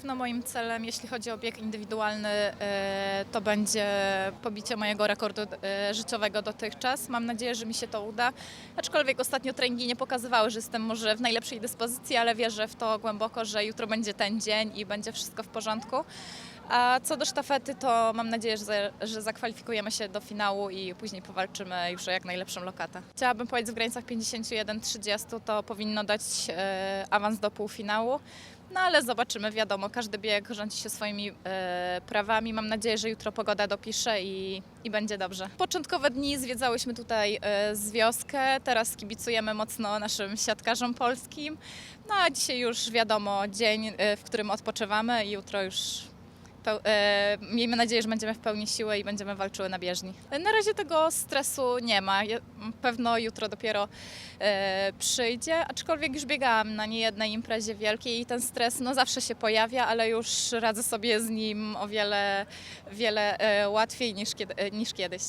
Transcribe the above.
pewno moim celem, jeśli chodzi o bieg indywidualny, e, to będzie pobicie mojego rekordu e, życiowego dotychczas. Mam nadzieję, że mi się to uda. Aczkolwiek ostatnio treningi nie pokazywały, że jestem może w najlepszej dyspozycji, ale wierzę w to głęboko, że jutro będzie ten dzień i będzie wszystko w porządku. A co do sztafety, to mam nadzieję, że, że zakwalifikujemy się do finału i później powalczymy już o jak najlepszą lokatę. Chciałabym powiedzieć, w granicach 51-30 to powinno dać e, awans do półfinału. No ale zobaczymy, wiadomo, każdy bieg rządzi się swoimi e, prawami. Mam nadzieję, że jutro pogoda dopisze i, i będzie dobrze. Początkowe dni zwiedzałyśmy tutaj e, z wioskę, teraz kibicujemy mocno naszym siatkarzom polskim. No a dzisiaj już wiadomo, dzień, e, w którym odpoczywamy i jutro już e, miejmy nadzieję, że będziemy w pełni siły i będziemy walczyły na bieżni. Na razie tego stresu nie ma. Je, pewno jutro dopiero e, przyjdzie, aczkolwiek już biegałam na niejednej imprezie wielkiej i ten stres no, zawsze się pojawia, ale już radzę sobie z nim o wiele, wiele e, łatwiej niż, kiedy, e, niż kiedyś.